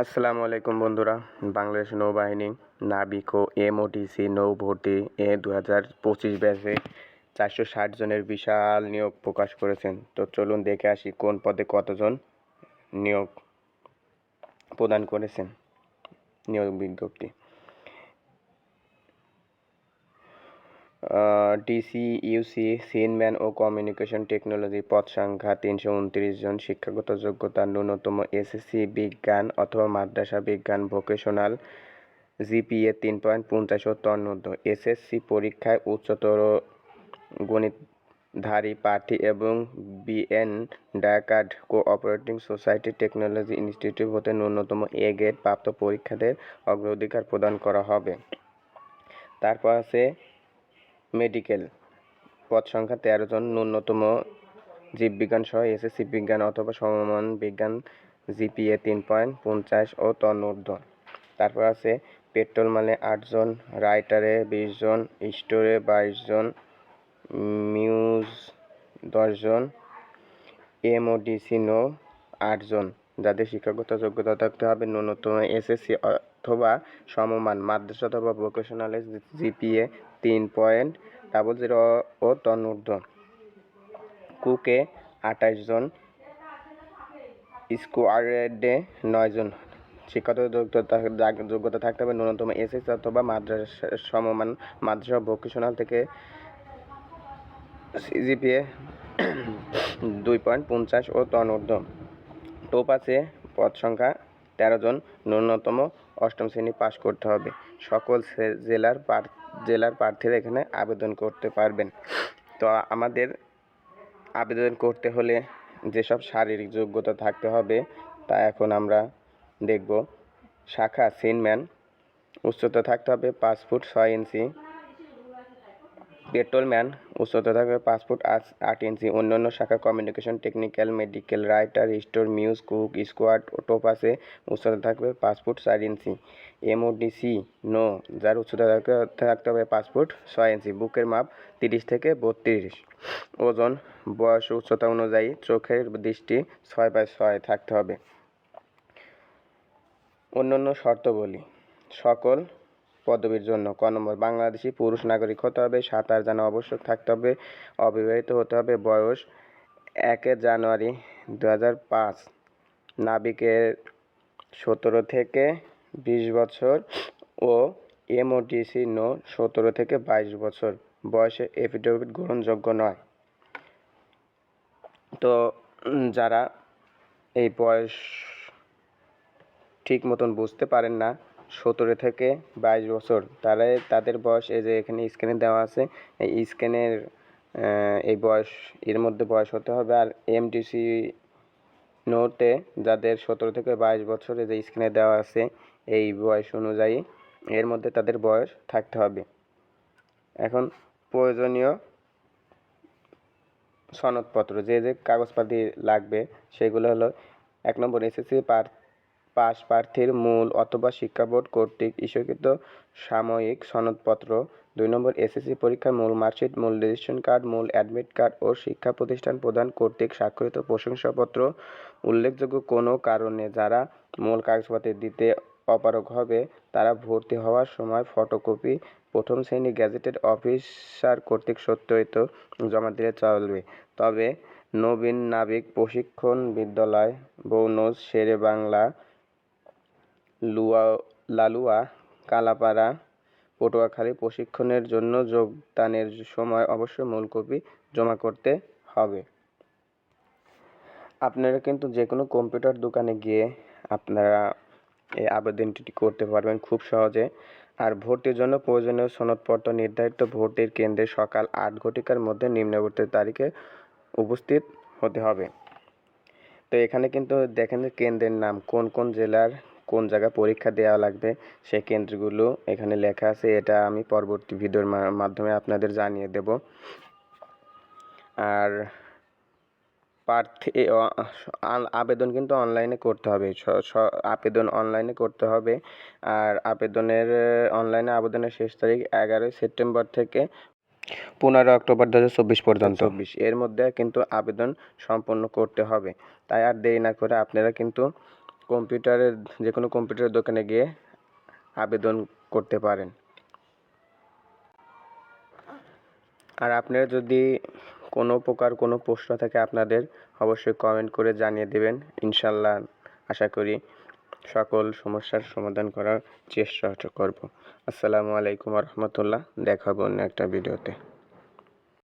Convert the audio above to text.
আসসালামু আলাইকুম বন্ধুরা। বাংলাদেশ নৌবাহিনী নাবিক ও এমওটিসি নৌ ভর্তি এ দু হাজার পঁচিশ ব্যাচে চারশো ষাট জনের বিশাল নিয়োগ প্রকাশ করেছেন। তো চলুন দেখে আসি কোন পদে কতজন নিয়োগ প্রদান করেছেন নিয়োগ বিজ্ঞপ্তি। ডিসি, ইউসি, সিনম্যান ও কমিউনিকেশন টেকনোলজি পদ সংখ্যা তিনশো উনত্রিশ জন শিক্ষাগত যোগ্যতা ন্যূনতম এসএসসি বিজ্ঞান অথবা মাদ্রাসা বিজ্ঞান ভোকেশনাল জিপিএ তিন পয়েন্ট পঞ্চাশ ও তন্মধ্য এসএসসি পরীক্ষায় উচ্চতর গণিতধারী প্রার্থী এবং বিএন ডায়াকার্ড কোঅপারেটিং সোসাইটি টেকনোলজি ইনস্টিটিউট হতে ন্যূনতম এ গ্রেড প্রাপ্ত পরীক্ষাদের অগ্রাধিকার প্রদান করা হবে। তারপর আছে মেডিকেল পদ সংখ্যা তেরো জন ন্যূনতম জীববিজ্ঞান সহ এসএসসি বিজ্ঞান অথবা সমমান বিজ্ঞান জিপিএ তিন পয়েন্ট পঞ্চাশ ও তন্মধ্য তারপর আছে পেট্রোল মালে আটজন রাইটারে বিশ জন, স্টোরে বাইশ জন, মিউজ দশজন এমওডিসি নো আটজন যাদের শিক্ষাগত যোগ্যতা থাকতে হবে ন্যূনতম এসএসসি অথবা সমমান, মাদ্রাসা অথবা ভোকেশনাল জিপিএ তিন পয়েন্ট ডাবল জিরো ও তন্মূর্ধ্ব কুকে আঠাশ জন স্কোয়ারেডে নয় জন। শিক্ষাগত যোগ্যতা যোগ্যতা থাকতে হবে ন্যূনতম এসএস অথবা মাদ্রাসা, সমমান, মাদ্রাসা ভোকেশনাল থেকে সিজিপিএ দুই পয়েন্ট পঞ্চাশ ও তন্মূর্ধ্ব টোপ আছে পদ সংখ্যা তেরো জন ন্যূনতম অষ্টম শ্রেণি পাশ করতে হবে। সকল জেলার জেলার প্রার্থীরা এখানে আবেদন করতে পারবেন। তো আমাদের আবেদন করতে হলে যেসব শারীরিক যোগ্যতা থাকতে হবে, তা এখন আমরা দেখব। শাখা, সিনম্যান, উচ্চতা থাকতে হবে পাঁচ ফুট ছয় ইঞ্চি পেট্রোলম্যান উচ্চতা থাকবে পাঁচ ফুট আট ইঞ্চি। অন্যান্য শাখা communication technical medical writer store muse cook squad টোপ আছে, উচ্চতা থাকবে পাঁচ ফুট চার ইঞ্চি। এমওডিসি নো যার উচ্চতা থাকতে হবে পাঁচ ফুট ছয় ইঞ্চি। বুকের মাপ তিরিশ থেকে বত্রিশ। ওজন, বয়স উচ্চতা অনুযায়ী চোখের দৃষ্টি ছয় বাই ছয় থাকতে হবে। অন্যান্য শর্ত বলি সকল পদবীর জন্য। ক নম্বর, বাংলাদেশি পুরুষ নাগরিক হতে হবে, সাঁতার জানা আবশ্যক থাকতে হবে, অবিবাহিত হতে হবে, বয়স একে জানুয়ারি দু পাঁচ। নাবিকের সতেরো থেকে বিশ বছর ও এমওটিসি নো সতেরো থেকে বাইশ বছর। বয়সে এফিডেভিট গ্রহণযোগ্য নয়। তো যারা এই বয়স ঠিক মতন বুঝতে পারেন না সতেরো থেকে বাইশ বছর। তারাই তাদের বয়স এই যে এখানে স্ক্যানে দেওয়া আছে, এই স্ক্যানের এই বয়স, এর মধ্যে বয়স হতে হবে। আর এমটিসি নোটে যাদের সতেরো থেকে বাইশ বছরে যে স্ক্রিনে দেওয়া আছে, এই বয়স অনুযায়ী এর মধ্যে তাদের বয়স থাকতে হবে। এখন প্রয়োজনীয় সনদপত্র, যে যে কাগজপাতি লাগবে, সেগুলো হলো এক নম্বর এসএসসি পার পাস প্রার্থীর মূল অথবা শিক্ষা বোর্ড কর্তৃক ইস্যুকৃত সাময়িক সনদপত্র, দুই নম্বর এসএসসি পরীক্ষার মূল মার্কশিট, মূল রেজিস্ট্রেশন কার্ড, মূল অ্যাডমিট কার্ড ও শিক্ষা প্রতিষ্ঠান প্রদান কর্তৃক স্বাক্ষরিত প্রশংসাপত্র উল্লেখযোগ্য কোনো কারণে যারা মূল কাগজপত্র দিতে অপারগ হবে, তারা ভর্তি হওয়ার সময় ফটোকপি প্রথম শ্রেণি গ্যাজেটেড অফিসার কর্তৃক সত্যায়িত জমা দিলে চলবে। তবে নবীন নাবিক প্রশিক্ষণ বিদ্যালয়, বৌনজ শেরে বাংলা লুয়া, লালুয়া, কালাপাড়া, পটুয়াখালী প্রশিক্ষণের জন্য যোগদানের সময় অবশ্যই মূল কপি জমা করতে হবে। আপনারা কিন্তু যে কোনো কম্পিউটার দোকানে গিয়ে আপনারা এই আবেদনটি করতে পারবেন খুব সহজে। আর ভর্তির জন্য প্রয়োজনীয় সনদপত্র নির্ধারিত ভর্তির কেন্দ্রে সকাল আট ঘটিকার মধ্যে নিম্নবর্তী তারিখে উপস্থিত হতে হবে। তো এখানে কিন্তু দেখেন কেন্দ্রের নাম কোন কোন জেলার কোন জায়গায় পরীক্ষা দেওয়া লাগবে সেই কেন্দ্রগুলো এখানে লেখা আছে। এটা আমি পরবর্তী ভিডিওর মাধ্যমে আপনাদের জানিয়ে দেব। আর প্রার্থী আবেদন কিন্তু অনলাইনে করতে হবে। আবেদন অনলাইনে করতে হবে। আর আবেদনের অনলাইনে আবেদনের শেষ তারিখ এগারোই সেপ্টেম্বর থেকে পনেরো অক্টোবর দু হাজার চব্বিশ পর্যন্ত। চব্বিশ। এর মধ্যে কিন্তু আবেদন সম্পন্ন করতে হবে। তাই আর দেরি না করে আপনারা কিন্তু কম্পিউটারের যে কোনো কম্পিউটারের দোকানে গিয়ে আবেদন করতে পারেন। আর আপনারা যদি কোনো প্রকার কোনো প্রশ্ন থাকে আপনাদের, অবশ্যই কমেন্ট করে জানিয়ে দেবেন। ইনশাল্লাহ আশা করি সকল সমস্যার সমাধান করার চেষ্টা করব। আসসালামু আলাইকুম রহমতুল্লাহ। দেখা হবে অন্য একটা ভিডিওতে